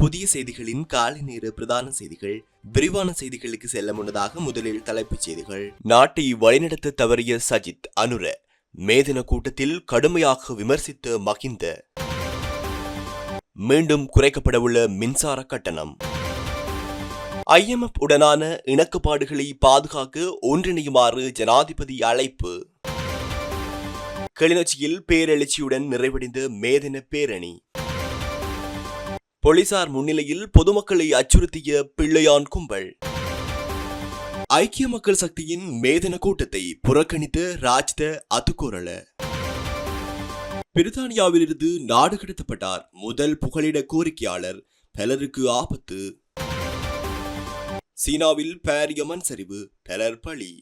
புதிய செய்திகளின் காலை நேர பிரதான செய்திகள் விரிவான செய்திகளுக்கு செல்ல முன்னதாக முதலில் தலைப்புச் செய்திகள். நாட்டை வழிநடத்த தவறிய சஜித் அனுர மேதின கூட்டத்தில் கடுமையாக விமர்சித்த மகிந்த. மீண்டும் குறைக்கப்படவுள்ள மின்சார கட்டணம். ஐஎம்எஃப் உடனான இணக்கப்பாடுகளை பாதுகாக்க ஒன்றிணையுமாறு ஜனாதிபதி அழைப்பு. கிளிநொச்சியில் பேரெழுச்சியுடன் நிறைவடைந்த மேதின பேரணி. போலீசார் முன்னிலையில் பொதுமக்களை அச்சுறுத்திய பிள்ளையான் கும்பல். ஐக்கிய மக்கள் சக்தியின் மேதன கூட்டத்தை புறக்கணித்த ராஜ்த அத்துக்கூறல பிரித்தானியாவிலிருந்து நாடு கடத்தப்பட்டார் முதல் புகலிட கோரிக்கையாளர் பலருக்கு ஆபத்து. சீனாவில் பாரிய மண் சரிவு பலர் பலி.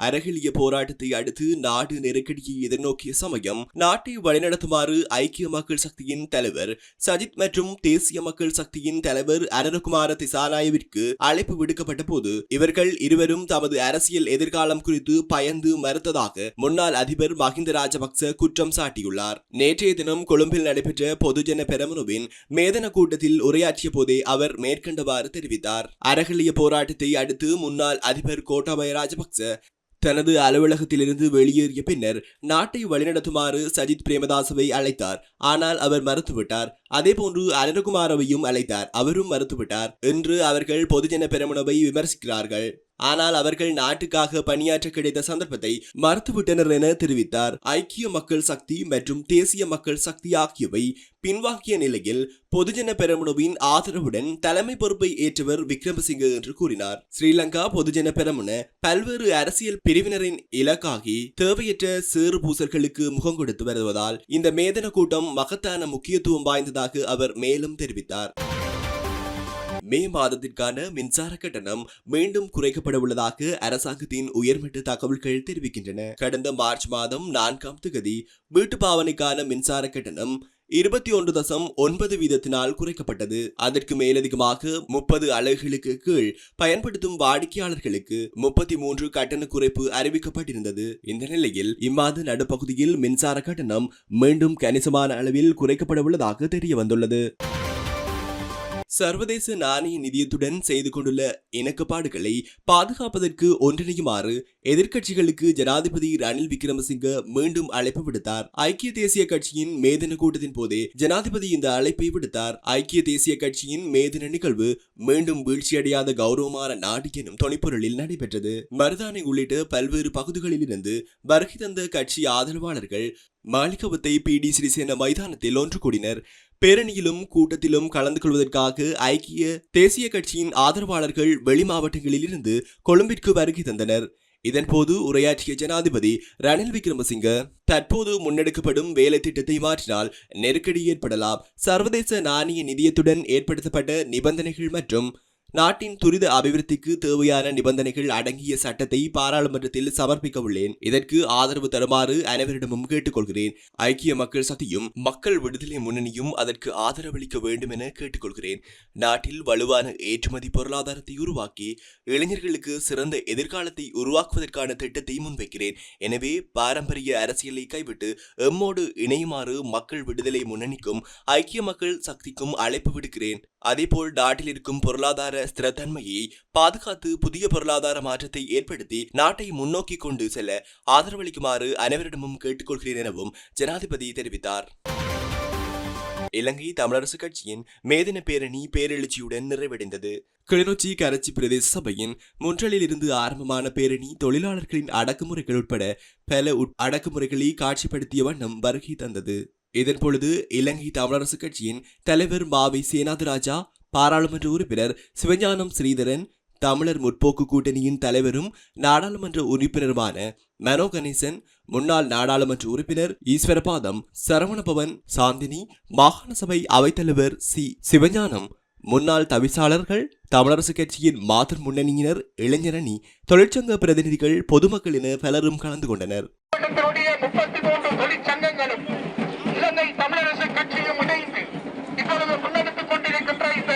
அரகிலிய போராட்டத்தை அடுத்து நாடு நெருக்கடியை எதிர்நோக்கிய சமயம் நாட்டை வழிநடத்துமாறு ஐக்கிய மக்கள் சக்தியின் தலைவர் சஜித் மற்றும் தேசிய மக்கள் சக்தியின் தலைவர் அரணகுமார திசாநாயவிற்கு அழைப்பு விடுக்கப்பட்ட போது இவர்கள் இருவரும் தமது அரசியல் எதிர்காலம் குறித்து பயந்து மறுத்ததாக முன்னாள் அதிபர் மஹிந்த ராஜபக்ச குற்றம் சாட்டியுள்ளார். நேற்றைய தினம் கொழும்பில் நடைபெற்ற பொதுஜன பெரமுனுவின் மேதன கூட்டத்தில் உரையாற்றிய போதே அவர் மேற்கண்டவாறு தெரிவித்தார். அரகிலிய போராட்டத்தை அடுத்து முன்னாள் அதிபர் கோட்டாபய ராஜபக்ச தனது அலுவலகத்திலிருந்து வெளியேறிய பின்னர் நாட்டை வழிநடத்துமாறு சஜித் பிரேமதாசவை அழைத்தார். ஆனால் அவர் மறுத்துவிட்டார். அதேபோன்று அனந்தகுமாரவையும் அழைத்தார். அவரும் மறுத்துவிட்டார் என்று அவர்கள் பொதுஜன பெருமனவை விமர்சிக்கிறார்கள். ஆனால் அவர்கள் நாட்டுக்காக பணியாற்ற கிடைத்த சந்தர்ப்பத்தை மறுத்துவிட்டனர் என தெரிவித்தார். ஐக்கிய மக்கள் சக்தி மற்றும் தேசிய மக்கள் சக்தி ஆகியவை பின்வாங்கிய நிலையில் பொதுஜன பெரமுனவின் ஆதரவுடன் தலைமை பொறுப்பை ஏற்றவர் விக்ரமசிங்க என்று கூறினார். ஸ்ரீலங்கா பொதுஜன பெரமுன பல்வேறு அரசியல் பிரிவினரின் இலக்காகி தேவையற்ற சேறு பூசல்களுக்கு முகம் கொடுத்து வருவதால் இந்த மேதன கூட்டம் மகத்தான முக்கியத்துவம் வாய்ந்ததாக அவர் மேலும் தெரிவித்தார். மே மாதத்திற்கான மின்சார கட்டணம் மீண்டும் குறைக்கப்பட உள்ளதாக அரசாங்கத்தின் உயர்மட்ட தகவல்கள் தெரிவிக்கின்றன. கடந்த மார்ச் மாதம் நான்காம் தேதி வீட்டு பாவனைக்கான மின்சார கட்டணம் இருபத்தி ஒன்று தசம் ஒன்பது வீதத்தினால் குறைக்கப்பட்டது. அதற்கு மேலதிகமாக முப்பது அலகுகளுக்கு கீழ் பயன்படுத்தும் வாடிக்கையாளர்களுக்கு முப்பத்தி மூன்று கட்டண குறைப்பு அறிவிக்கப்பட்டிருந்தது. இந்த நிலையில் இம்மாத நடுப்பகுதியில் மின்சார கட்டணம் மீண்டும் கணிசமான அளவில் குறைக்கப்பட உள்ளதாக தெரிய வந்துள்ளது சர்வதேச நாணய நிதியத்துடன் செய்து கொண்டுள்ள இணக்கப்பாடுகளை பாதுகாப்பதற்கு ஒன்றிணையுமாறு எதிர்க்கட்சிகளுக்கு ஜனாதிபதி ரணில் விக்ரமசிங்க மீண்டும் அழைப்பு விடுத்தார். ஐக்கிய தேசிய கட்சியின் மேதன கூட்டத்தின் போதே ஜனாதிபதி இந்த அழைப்பை விடுத்தார். ஐக்கிய தேசிய கட்சியின் மேதன நிகழ்வு மீண்டும் வீழ்ச்சியடையாத கௌரவமான நாடு எனும் துணைப்பொருளில் நடைபெற்றது. மருதானை உள்ளிட்ட பல்வேறு பகுதிகளிலிருந்து வருகை தந்த கட்சி ஆதரவாளர்கள் மாளிகவத்தை பி டி சிறிசேன மைதானத்தில் ஒன்று கூடினர். பேரணியிலும் கூட்டத்திலும் கலந்து கொள்வதற்காக ஐக்கிய தேசிய கட்சியின் ஆதரவாளர்கள் வெளி மாவட்டங்களில் இருந்து கொழும்பிற்கு வருகை தந்தனர். இதன்போது உரையாற்றிய ஜனாதிபதி ரணில் விக்ரமசிங்க தற்போது முன்னெடுக்கப்படும் வேலை திட்டத்தை மாற்றினால் நெருக்கடி ஏற்படலாம். சர்வதேச நாணய நிதியத்துடன் ஏற்படுத்தப்பட்ட நிபந்தனைகள் மற்றும் நாட்டின் துரித அபிவிருத்திக்கு தேவையான நிபந்தனைகள் அடங்கிய சட்டத்தை பாராளுமன்றத்தில் சமர்ப்பிக்க உள்ளேன் இதற்கு ஆதரவு தருமாறு அனைவரிடமும் கேட்டுக்கொள்கிறேன். ஐக்கிய மக்கள் சக்தியும் மக்கள் விடுதலை முன்னணியும் அதற்கு ஆதரவளிக்க வேண்டும் என கேட்டுக்கொள்கிறேன். நாட்டில் வலுவான ஏற்றுமதி பொருளாதாரத்தை உருவாக்கி இளைஞர்களுக்கு சிறந்த எதிர்காலத்தை உருவாக்குவதற்கான திட்டத்தை முன்வைக்கிறேன். எனவே பாரம்பரிய அரசியலை கைவிட்டு எம்மோடு இணையுமாறு மக்கள் விடுதலை முன்னணிக்கும் ஐக்கிய மக்கள் சக்திக்கும் அழைப்பு விடுக்கிறேன். அதேபோல் நாட்டில் இருக்கும் பொருளாதார ஸ்திரத்தன்மையை பாதுகாத்து புதிய பொருளாதார மாற்றத்தை ஏற்படுத்தி நாட்டை முன்னோக்கி கொண்டு செல்ல ஆதரவளிக்குமாறு அனைவரிடமும் கேட்டுக்கொள்கிறேன் எனவும் ஜனாதிபதி தெரிவித்தார். இலங்கை தமிழரசு கட்சியின் மேதின பேரணி பேரெழுச்சியுடன் நிறைவடைந்தது. கிளிநொச்சி கரச்சி பிரதேச சபையின் முன்றலில் இருந்து ஆரம்பமான பேரணி தொழிலாளர்களின் அடக்குமுறைகள் உட்பட பல அடக்குமுறைகளை காட்சிப்படுத்திய வண்ணம் வருகை தந்தது. இதன்பொழுது இலங்கை தமிழரசு கட்சியின் தலைவர் மாவை சேனாதிராஜா பாராளுமன்ற உறுப்பினர் சிவஞானம் ஸ்ரீதரன் தமிழர் முற்போக்கு கூட்டணியின் தலைவரும் நாடாளுமன்ற உறுப்பினருமான மனோ கணேசன் முன்னாள் நாடாளுமன்ற உறுப்பினர் ஈஸ்வரபாதம் சரவணபவன் சாந்தினி மாகாண சபை அவைத்தலைவர் சி. சிவஞானம் முன்னாள் தவிசாளர்கள் தமிழரசு கட்சியின் மாதர் முன்னணியினர் இளைஞரணி தொழிற்சங்க பிரதிநிதிகள் பொதுமக்கள் என பலரும் கலந்து கொண்டனர் தமிழகத்தினுடைய முப்பத்தி மூன்று தொழிற்சங்கங்களும் இலங்கை தமிழரசு கட்சியும் இணைந்து இப்பொழுது முன்னெடுத்துக் கொண்டிருக்கின்ற இந்த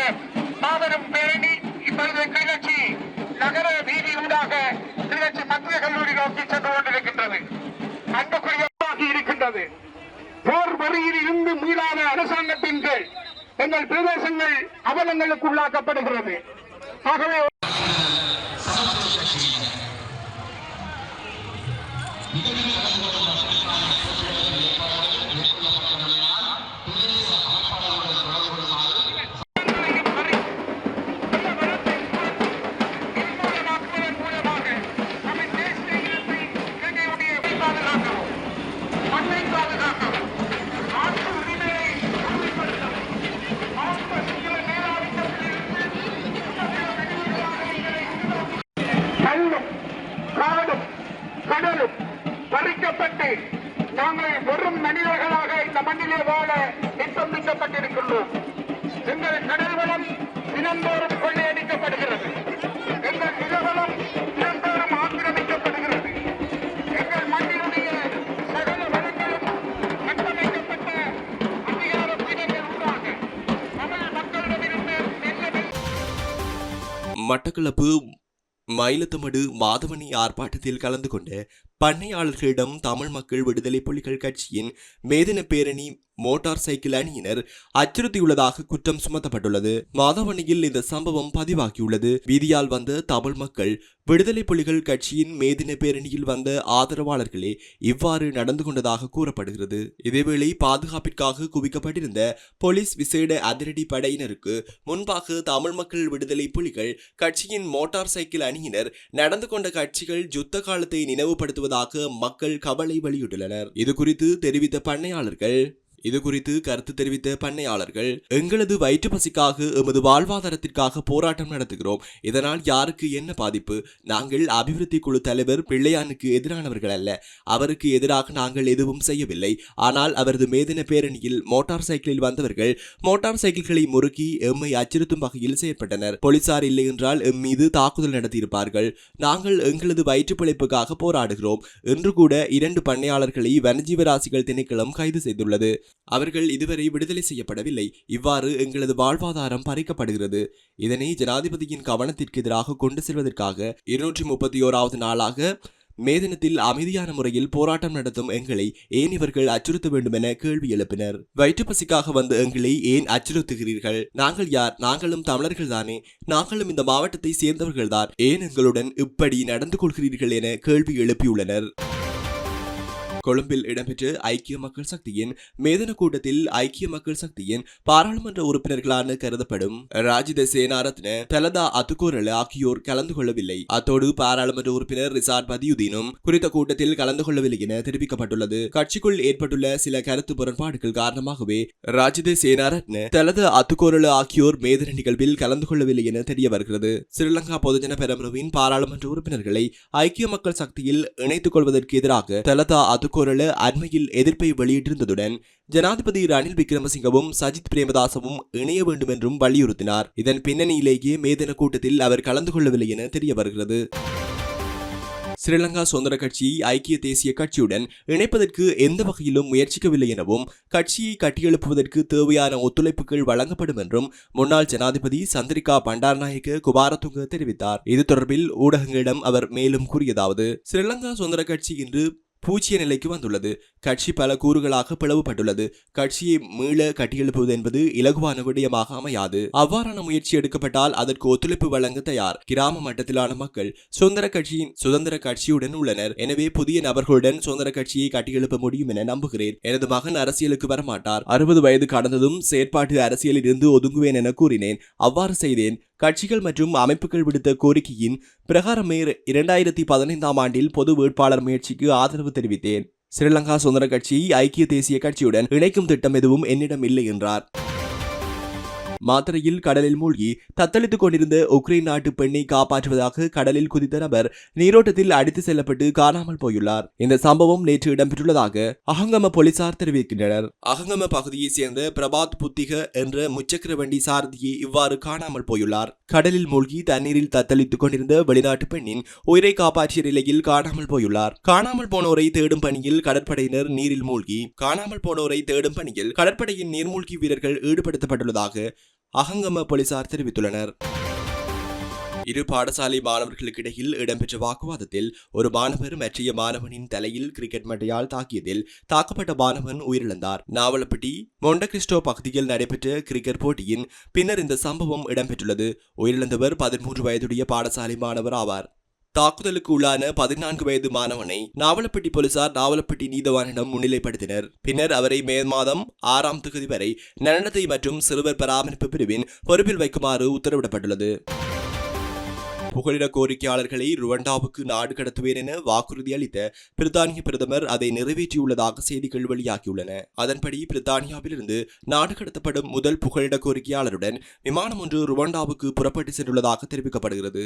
மாபெரும் பேரணி இப்பொழுது கிளிநொச்சி நகர வீதி ஊடாக கிளிநொச்சி மத்திய கல்லூரி நோக்கி சென்று கொண்டிருக்கின்றது அன்புக்குரிய இருக்கின்றது போர் வரி நீர் இருந்து மீளாத அரசாங்கத்தின் கீழ் எங்கள் பிரதேசங்கள் அவலங்களுக்கு உள்ளாக்கப்படுகிறது. ஆகவே கல்லும் மட்டக்களப்பு மயிலத்தமடு மாதவனி ஆர்ப்பாட்டத்தில் கலந்து கொண்ட பண்ணையாளர்களிடம் தமிழ் மக்கள் விடுதலை புலிகள் கட்சியின் மேதின பேரணி மோட்டார் சைக்கிள் அணியினர் அச்சுறுத்தியுள்ளதாக குற்றம் சுமத்தப்பட்டுள்ளது. மாதவனியில் இந்த சம்பவம் பதிவாகியுள்ளது. வீதியால் வந்த தமிழ் மக்கள் விடுதலை புலிகள் கட்சியின் மேதின பேரணியில் வந்த ஆதரவாளர்களே இவ்வாறு நடந்து கொண்டதாக கூறப்படுகிறது. இதேவேளை பாதுகாப்பிற்காக குவிக்கப்பட்டிருந்த போலீஸ் விசேட அதிரடி படையினருக்கு முன்பாக தமிழ் மக்கள் விடுதலை புலிகள் கட்சியின் மோட்டார் சைக்கிள் அணியினர் நடந்து கொண்ட கட்சிகள் யுத்த காலத்தை நினைவுபடுத்துவதாக மக்கள் கவலை வெளியிட்டுள்ளனர். இது குறித்து தெரிவித்த பண்ணையாளர்கள் இது குறித்து கருத்து தெரிவித்த பண்ணையாளர்கள் எங்களது வயிற்று பசிக்காக எமது வாழ்வாதாரத்திற்காக போராட்டம் நடத்துகிறோம். இதனால் யாருக்கு என்ன பாதிப்பு? நாங்கள் அபிவிருத்தி குழு தலைவர் பிள்ளையானுக்கு எதிரானவர்கள் அல்ல. அவருக்கு எதிராக நாங்கள் எதுவும் செய்யவில்லை. ஆனால் அவரது மேதின பேரணியில் மோட்டார் சைக்கிளில் வந்தவர்கள் மோட்டார் சைக்கிள்களை முறுக்கி எம்மை அச்சுறுத்தும் வகையில் செயற்பட்டனர். போலீசார் இல்லை என்றால் எம் மீது தாக்குதல் நடத்தியிருப்பார்கள். நாங்கள் எங்களது வயிற்று பிழைப்புக்காக போராடுகிறோம். என்று கூட இரண்டு பண்ணையாளர்களை வனஜீவராசிகள் திணைக்களம் கைது செய்துள்ளது. அவர்கள் இதுவரை விடுதலை செய்யப்படவில்லை. இவ்வாறு எங்களது வாழ்வாதாரம் பறிக்கப்படுகிறது. இதனை ஜனாதிபதியின் கவனத்திற்கு எதிராக கொண்டு செல்வதற்காக இருநூற்றி முப்பத்தி ஓராவது நாளாக மேதினத்தில் அமைதியான முறையில் போராட்டம் நடத்தும் எங்களை ஏன் இவர்கள் அச்சுறுத்த வேண்டும் என கேள்வி எழுப்பினர். வயிற்றுப்பசிக்காக வந்து எங்களை ஏன் அச்சுறுத்துகிறீர்கள்? நாங்கள் யார்? நாங்களும் தமிழர்கள் தானே? நாங்களும் இந்த மாவட்டத்தை சேர்ந்தவர்கள்தான். ஏன் எங்களுடன் இப்படி நடந்து கொள்கிறீர்கள் என கேள்வி எழுப்பியுள்ளனர். கொழும்பில் இடம்பெற்ற ஐக்கிய மக்கள் சக்தியின் மேதன கூட்டத்தில் ஐக்கிய மக்கள் சக்தியின் பாராளுமன்ற உறுப்பினர்களான கருதப்படும் ராஜித சேனாரத்ன தலதா அத்துக்கோரல ஆகியோர் கலந்து கொள்ளவில்லை. அத்தோடு பாராளுமன்ற உறுப்பினர் ரிசார்ட் பதியுதீனும் குறித்த கூட்டத்தில் கலந்து கொள்ளவில்லை என தெரிவிக்கப்பட்டுள்ளது. கட்சிக்குள் ஏற்பட்டுள்ள சில கருத்து முரண்பாடுகள் காரணமாகவே ராஜித சேனாரத்ன தலத அத்துக்கோரல ஆகியோர் மேதன நிகழ்வில் கலந்து கொள்ளவில்லை என தெரிய வருகிறது. ஸ்ரீலங்கா பொதுஜன பெரமுனவின் பாராளுமன்ற உறுப்பினர்களை ஐக்கிய மக்கள் சக்தியில் இணைத்துக் கொள்வதற்கு எதிராக தலதா அத்துக்கோரல அண்மையில் எதிர்ப்பை வெளியிட்டிருந்ததுடன் ஜனாதிபதி ரணில் விக்ரமசிங்கவும் சஜித் பிரேமதாசவும் இணைய வேண்டும் என்றும் வலியுறுத்தினார். இதன் பின்னணியிலேயே மேதன கூட்டத்தில் அவர் கலந்து கொள்ளவில்லை என தெரிய வருகிறது. ஸ்ரீலங்கா சுதந்திர கட்சியை ஐக்கிய தேசிய கட்சியுடன் இணைப்பதற்கு எந்த வகையிலும் முயற்சிக்கவில்லை எனவும் கட்சியை கட்டியெழுப்புவதற்கு தேவையான ஒத்துழைப்புகள் வழங்கப்படும் என்றும் முன்னாள் ஜனாதிபதி சந்திரிகா பண்டாரநாயக்க குபாரதுங்க தெரிவித்தார். இது தொடர்பில் ஊடகங்களிடம் அவர் மேலும் கூறியதாவது ஸ்ரீலங்கா சுதந்திர கட்சி இன்று பூஜ்ய நிலைக்கு வந்துள்ளது. கட்சி பல கூறுகளாக பிளவுபட்டுள்ளது. கட்சியை மீள கட்டியெழுப்புவது என்பது இலகுவான விடயமாக அமையாது. அவ்வாறான முயற்சி எடுக்கப்பட்டால் அதற்கு ஒத்துழைப்பு வழங்க தயார். கிராம மட்டத்திலான மக்கள் சுதந்திர கட்சியின் சுதந்திர கட்சியுடன் உள்ளனர். எனவே புதிய நபர்களுடன் சுதந்திர கட்சியை கட்டியெழுப்ப முடியும் என நம்புகிறேன். எனது மகன் அரசியலுக்கு வரமாட்டார். அறுபது வயது கடந்ததும் செயற்பாட்டு அரசியலில் இருந்து ஒதுங்குவேன் என கூறினேன். அவ்வாறு செய்தேன். கட்சிகள் மற்றும் அமைப்புகள் விடுத்த கோரிக்கையின் பிரகாரமே இரண்டாயிரத்தி பதினைந்தாம் ஆண்டில் பொது வேட்பாளர் முயற்சிக்கு ஆதரவு தெரிவித்தேன். ஸ்ரீலங்கா சுதந்திர கட்சியை ஐக்கிய தேசிய கட்சியுடன் இணைக்கும் திட்டம் எதுவும் என்னிடம் இல்லை என்றார். மாத்திரையில் கடலில் மூழ்கி தத்தளித்துக் கொண்டிருந்த உக்ரைன் நாட்டு பெண்ணை காப்பாற்றுவதாக கடலில் குதித்த நபர் நீரோட்டத்தில் அடித்து செல்லப்பட்டு காணாமல் போயுள்ளார். இந்த சம்பவம் நேற்று இடம்பெற்றுள்ளதாக அகங்கம போலீசார் தெரிவிக்கின்றனர். அகங்கம பகுதியைச் சேர்ந்த பிரபாத் புத்திக என்ற முச்சக்கர வண்டி சாரதியை இவ்வாறு காணாமல் போயுள்ளார். கடலில் மூழ்கி தண்ணீரில் தத்தளித்துக் கொண்டிருந்த வெளிநாட்டு பெண்ணின் உயிரை காப்பாற்றிய நிலையில் காணாமல் போயுள்ளார். காணாமல் போனோரை தேடும் பணியில் கடற்படையினர் நீரில் மூழ்கி காணாமல் போனோரை தேடும் பணியில் கடற்படையின் நீர்மூழ்கி வீரர்கள் ஈடுபடுத்தப்பட்டுள்ளதாக அகங்கம போலீசார் தெரிவித்துள்ளனர். இரு பாடசாலை மாணவர்களுக்கு இடையில் இடம்பெற்ற வாக்குவாதத்தில் ஒரு மாணவர் மற்றைய மாணவனின் தலையில் கிரிக்கெட் மட்டையால் தாக்கியதில் தாக்கப்பட்ட மாணவன் உயிரிழந்தார். நாவலப்பட்டி மொண்டகிறிஸ்டோ பகுதியில் நடைபெற்ற கிரிக்கெட் போட்டியின் பின்னர் இந்த சம்பவம் இடம்பெற்றுள்ளது. உயிரிழந்தவர் பதிமூன்று வயதுடைய பாடசாலை மாணவர் ஆவார். தாக்குதலுக்கு உள்ளான பதினான்கு வயது மாணவனை நாவலப்பட்டி போலீசார் நாவலப்பட்டி நீதவானிடம் முன்னிலைப்படுத்தினர். பின்னர் அவரை மே மாதம் ஆறாம் தொகுதி வரை நலனத்தை மற்றும் சிறுவர் பராமரிப்பு பிரிவின் பொறுப்பில் வைக்குமாறு உத்தரவிடப்பட்டுள்ளது. புகலிட கோரிக்கையாளர்களை ருவண்டாவுக்கு நாடு கடத்துவேன் என வாக்குறுதி அளித்த பிரித்தானிய பிரதமர் அதை நிறைவேற்றியுள்ளதாக செய்திகள் வெளியாகியுள்ளன. அதன்படி பிரித்தானியாவிலிருந்து நாடு கடத்தப்படும் முதல் புகலிட கோரிக்கையாளருடன் விமானம் ஒன்று ருவண்டாவுக்கு புறப்பட்டு சென்றுள்ளதாக தெரிவிக்கப்படுகிறது.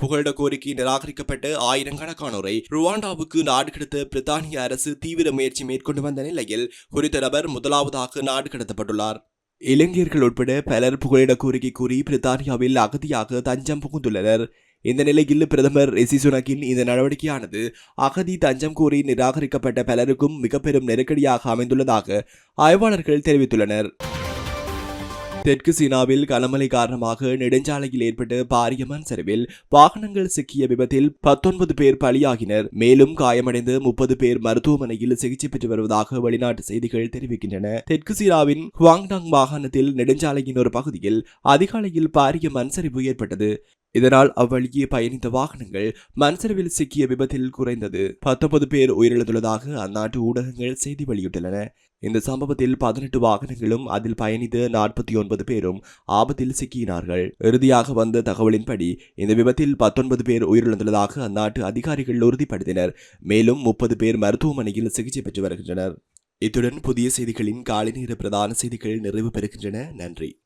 புகலிட கோரிக்கை நிராகரிக்கப்பட்டு ஆயிரக்கணக்கானோரை ருவாண்டாவுக்கு நாடு கடத்த பிரித்தானிய அரசு தீவிர முயற்சி மேற்கொண்டு வந்த நிலையில் குறித்த நபர் முதலாவதாக நாடு கடத்தப்பட்டுள்ளார் இளைஞர்கள் உட்பட பலர் புகலிட கோரிக்கை கூறி பிரித்தானியாவில் அகதியாக தஞ்சம் புகுந்துள்ளனர். இந்த நிலையில் பிரதமர் ரிசி சுனக்கின் இந்த நடவடிக்கையானது அகதி தஞ்சம் கோரி நிராகரிக்கப்பட்ட பலருக்கும் மிக பெரும் நெருக்கடியாக அமைந்துள்ளதாக ஆய்வாளர்கள் தெரிவித்துள்ளனர். தெற்கு சீனாவில் கனமழை காரணமாக நெடுஞ்சாலையில் ஏற்பட்ட பாரிய மண் சரிவில் வாகனங்கள் சிக்கிய விபத்தில் பத்தொன்பது பேர் பலியாகினர். மேலும் காயமடைந்து முப்பது பேர் மருத்துவமனையில் சிகிச்சை பெற்று வருவதாக வெளிநாட்டு செய்திகள் தெரிவிக்கின்றன. தெற்கு சீனாவின் ஹுவாங்டாங் மாகாணத்தில் நெடுஞ்சாலையின் ஒரு பகுதியில் அதிகாலையில் பாரிய மண் சரிவு ஏற்பட்டது. இதனால் அவ்வழியே பயணித்த வாகனங்கள் மன்சரவில் சிக்கிய விபத்தில் குறைந்தது பத்தொன்பது பேர் உயிரிழந்துள்ளதாக அந்நாட்டு ஊடகங்கள் செய்தி வெளியிட்டுள்ளன. இந்த சம்பவத்தில் பதினெட்டு வாகனங்களும் அதில் பயணித்த நாற்பத்தி ஒன்பது பேரும் ஆபத்தில் சிக்கினார்கள். இறுதியாக வந்த தகவலின்படி இந்த விபத்தில் பத்தொன்பது பேர் உயிரிழந்துள்ளதாக அந்நாட்டு அதிகாரிகள் உறுதிப்படுத்தினர். மேலும் முப்பது பேர் மருத்துவமனையில் சிகிச்சை பெற்று வருகின்றனர். இத்துடன் புதிய செய்திகளின் காலை நேர பிரதான செய்திகள் நிறைவு பெறுகின்றன. நன்றி.